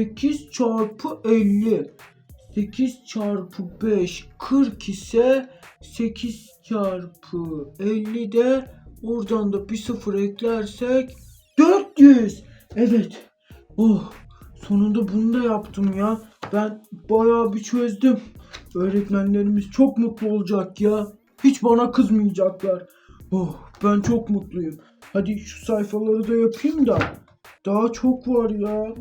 8 çarpı 50. 8 çarpı 5 40 ise 8 çarpı 50 de oradan da bir sıfır eklersek 400. Evet. Oh sonunda bunu da yaptım ya. Ben bayağı bir çözdüm. Öğretmenlerimiz çok mutlu olacak ya. Hiç bana kızmayacaklar. Oh ben çok mutluyum. Hadi şu sayfaları da yapayım da. Daha çok var ya.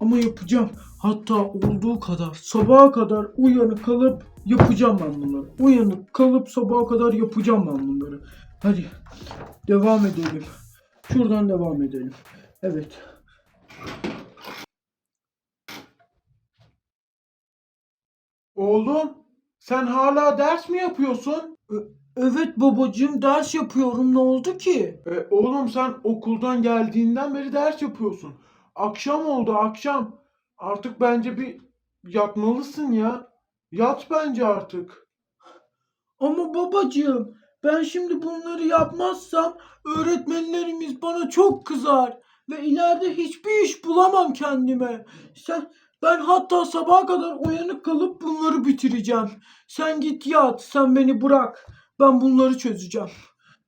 Ama yapacağım. Hatta olduğu kadar sabaha kadar uyanık kalıp yapacağım ben bunları. Uyanık kalıp sabaha kadar yapacağım ben bunları. Hadi devam edelim. Şuradan devam edelim. Evet. Oğlum, sen hala ders mi yapıyorsun? Evet babacığım ders yapıyorum. Ne oldu ki? E, oğlum sen okuldan geldiğinden beri ders yapıyorsun. Akşam oldu akşam. Artık bence bir yatmalısın ya. Yat bence artık. Ama babacığım ben şimdi bunları yapmazsam öğretmenlerimiz bana çok kızar ve ileride hiçbir iş bulamam kendime. Sen ben hatta sabaha kadar uyanık kalıp bunları bitireceğim. Sen git yat, sen beni bırak. Ben bunları çözeceğim.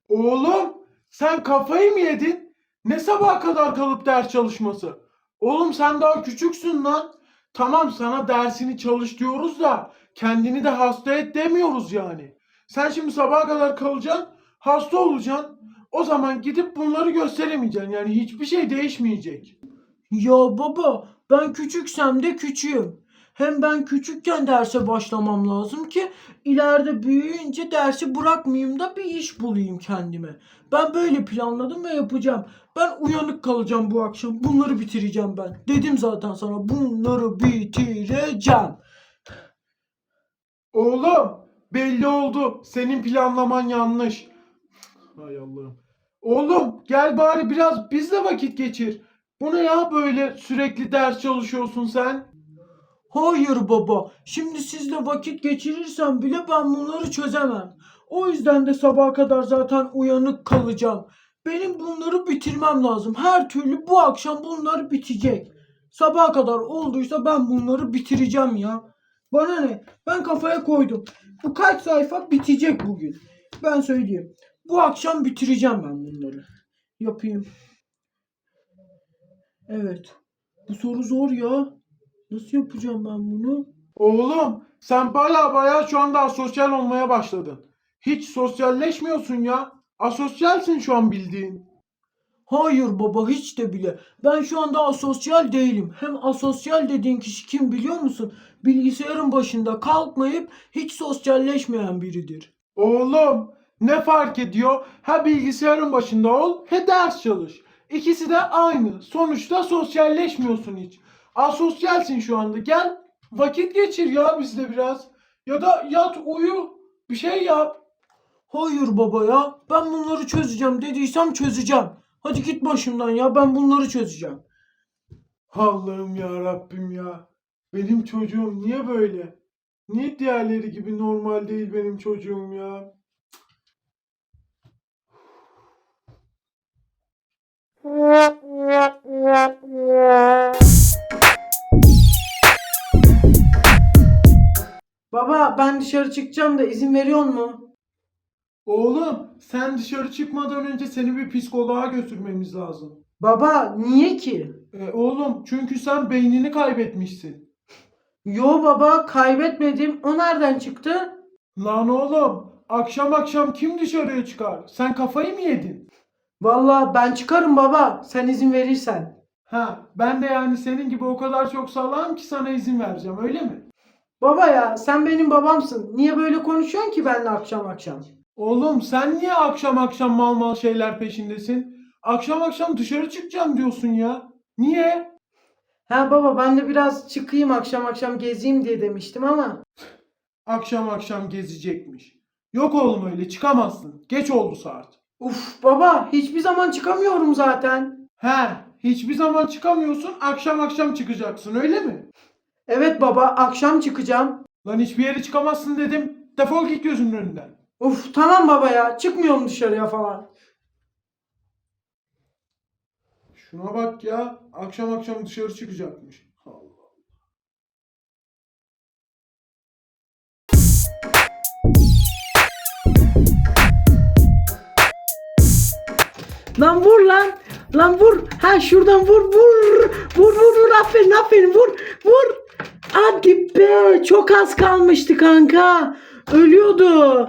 Oğlum, sen kafayı mı yedin? Ne sabaha kadar kalıp ders çalışması? Oğlum sen daha küçüksün lan. Tamam sana dersini çalış diyoruz da kendini de hasta et demiyoruz yani. Sen şimdi sabaha kadar kalacaksın, hasta olacaksın. O zaman gidip bunları gösteremeyeceksin. Yani hiçbir şey değişmeyecek. Ya baba, ben küçüksem de küçüğüm. Hem ben küçükken derse başlamam lazım ki ileride büyüyünce dersi bırakmayayım da bir iş bulayım kendime. Ben böyle planladım ve yapacağım. Ben uyanık kalacağım bu akşam. Bunları bitireceğim ben. Dedim zaten sana bunları bitireceğim. Oğlum belli oldu. Senin planlaman yanlış. Hay Allah'ım. Oğlum gel bari biraz bizle vakit geçir. Bu ne ya böyle sürekli ders çalışıyorsun sen? Hayır baba. Şimdi sizle vakit geçirirsem bile ben bunları çözemem. O yüzden de sabaha kadar zaten uyanık kalacağım. Benim bunları bitirmem lazım. Her türlü bu akşam bunlar bitecek. Sabaha kadar olduysa ben bunları bitireceğim ya. Bana ne? Ben kafaya koydum. Bu kaç sayfa bitecek bugün. Ben söyleyeyim. Bu akşam bitireceğim ben bunları. Yapayım. Evet. Bu soru zor ya. Nasıl yapacağım ben bunu? Oğlum sen baya baya şu anda asosyal olmaya başladın. Hiç sosyalleşmiyorsun ya. Asosyalsin şu an bildiğin. Hayır baba hiç de bile. Ben şu anda asosyal değilim. Hem asosyal dediğin kişi kim biliyor musun? Bilgisayarın başında kalkmayıp hiç sosyalleşmeyen biridir. Oğlum ne fark ediyor? Ha bilgisayarın başında ol, he ders çalış. İkisi de aynı. Sonuçta sosyalleşmiyorsun hiç. Asosyalsin şu anda. Gel vakit geçir ya bizle biraz. Ya da yat uyu. Bir şey yap. Hayır baba ya. Ben bunları çözeceğim dediysem çözeceğim. Hadi git başımdan ya. Ben bunları çözeceğim. Allah'ım ya Rabbim ya. Benim çocuğum niye böyle? Niye diğerleri gibi normal değil benim çocuğum ya? Baba ben dışarı çıkacağım da izin veriyor mu? Oğlum sen dışarı çıkmadan önce seni bir psikoloğa götürmemiz lazım. Baba niye ki? E, oğlum çünkü sen beynini kaybetmişsin. Yo baba kaybetmedim. O nereden çıktı? Lan oğlum akşam akşam kim dışarıya çıkar? Sen kafayı mı yedin? Vallahi ben çıkarım baba. Sen izin verirsen. Ha ben de yani senin gibi o kadar çok salağım ki sana izin vereceğim öyle mi? Baba ya sen benim babamsın. Niye böyle konuşuyorsun ki benimle akşam akşam? Oğlum sen niye akşam akşam mal mal şeyler peşindesin? Akşam akşam dışarı çıkacağım diyorsun ya. Niye? Ha baba ben de biraz çıkayım akşam akşam gezeyim diye demiştim ama. Akşam akşam gezecekmiş. Yok oğlum öyle çıkamazsın. Geç oldu saat. Uf baba hiçbir zaman çıkamıyorum zaten. He, hiçbir zaman çıkamıyorsun. Akşam akşam çıkacaksın öyle mi? Evet baba akşam çıkacağım. Lan hiçbir yere çıkamazsın dedim. Defol git gözümün önünden. Of tamam baba ya çıkmıyorum dışarıya falan. Şuna bak ya. Akşam akşam dışarı çıkacakmış. Lan vur lan. Lan vur. Ha şuradan vur vur. Vur vur vur. Aferin aferin vur. Vur. Hadi be çok az kalmıştı kanka. Ölüyordu.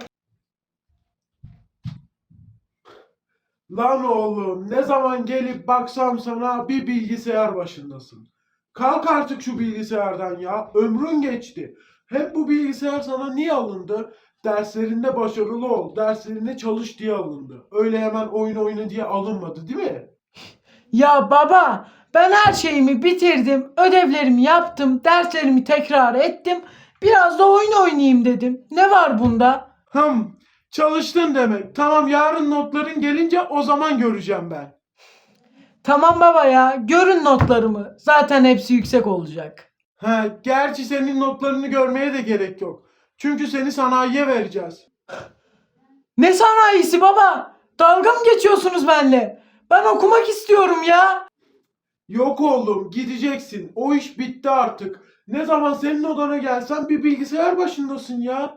Lan oğlum ne zaman gelip baksam sana bir bilgisayar başındasın. Kalk artık şu bilgisayardan ya. Ömrün geçti. Hep bu bilgisayar sana niye alındı? Derslerinde başarılı ol, derslerinde çalış diye alındı. Öyle hemen oyun oyna diye alınmadı değil mi? Ya baba ben her şeyimi bitirdim. Ödevlerimi yaptım. Derslerimi tekrar ettim. Biraz da oyun oynayayım dedim. Ne var bunda? Hım, çalıştın demek. Tamam yarın notların gelince o zaman göreceğim ben. Tamam baba ya görün notlarımı. Zaten hepsi yüksek olacak. Ha, gerçi senin notlarını görmeye de gerek yok. Çünkü seni sanayiye vereceğiz. Ne sanayisi baba? Dalga mı geçiyorsunuz benimle? Ben okumak istiyorum ya. Yok oğlum gideceksin. O iş bitti artık. Ne zaman senin odana gelsem bir bilgisayar başındasın ya.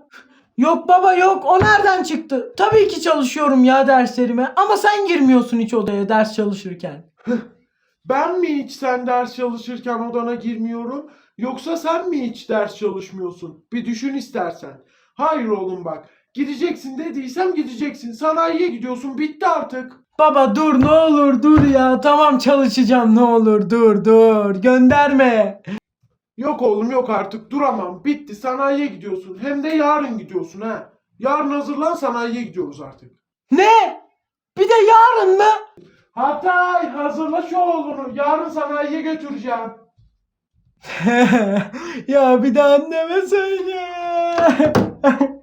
Yok baba yok o nereden çıktı? Tabii ki çalışıyorum ya derslerime ama sen girmiyorsun hiç odaya ders çalışırken. Ben mi hiç sen ders çalışırken odana girmiyorum? Yoksa sen mi hiç ders çalışmıyorsun? Bir düşün istersen. Hayır oğlum bak. Gideceksin dediysem gideceksin. Sanayiye gidiyorsun. Bitti artık. Baba dur ne olur dur ya tamam çalışacağım ne olur dur dur gönderme. Yok oğlum yok artık. Duramam. Bitti. Sanayiye gidiyorsun. Hem de yarın gidiyorsun ha. Yarın hazırlan sanayiye gidiyoruz artık. Ne? Bir de yarın mı? Hatay hazırla şu oğlunu. Yarın sanayiye götüreceğim. ya bir de anneme söyle.